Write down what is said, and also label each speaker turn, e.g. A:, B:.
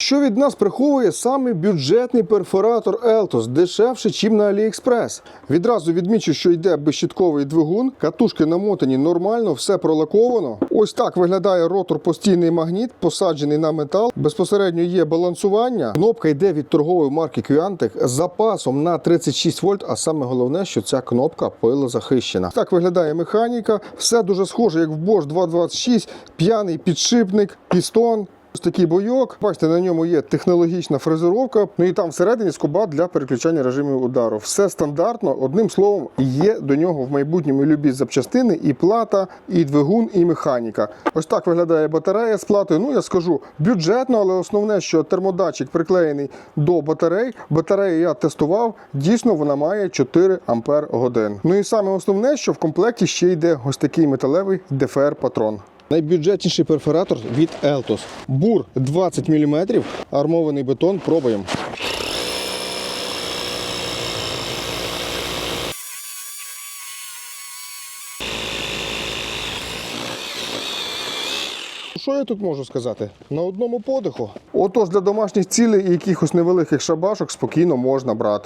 A: Що від нас приховує саме бюджетний перфоратор Eltos, дешевше, чим на AliExpress. Відразу відмічу, що йде безщитковий двигун, катушки намотані нормально, все пролаковано. Ось так виглядає ротор постійний магніт, посаджений на метал. Безпосередньо є балансування. Кнопка йде від торгової марки Quantec з запасом на 36 вольт. А саме головне, що ця кнопка пилозахищена. Так виглядає механіка. Все дуже схоже, як в Bosch 226, п'яний підшипник, пістон. Ось такий бойок. Бачите, на ньому є технологічна фрезеровка. Ну і там всередині скоба для переключання режимів удару. Все стандартно. Одним словом, є до нього в майбутньому любі запчастини, і плата, і двигун, і механіка. Ось так виглядає батарея з платою. Ну я скажу бюджетно, але основне, що термодатчик приклеєний до батарей. Батарею я тестував. Дійсно, вона має 4 ампер годин. Ну і саме основне, що в комплекті ще йде ось такий металевий ДФР патрон. Найбюджетніший перфоратор від Eltos. Бур 20 мм, армований бетон. Пробуємо. Що я тут можу сказати? На одному подиху. Отож, для домашніх цілей і якихось невеликих шабашок спокійно можна брати.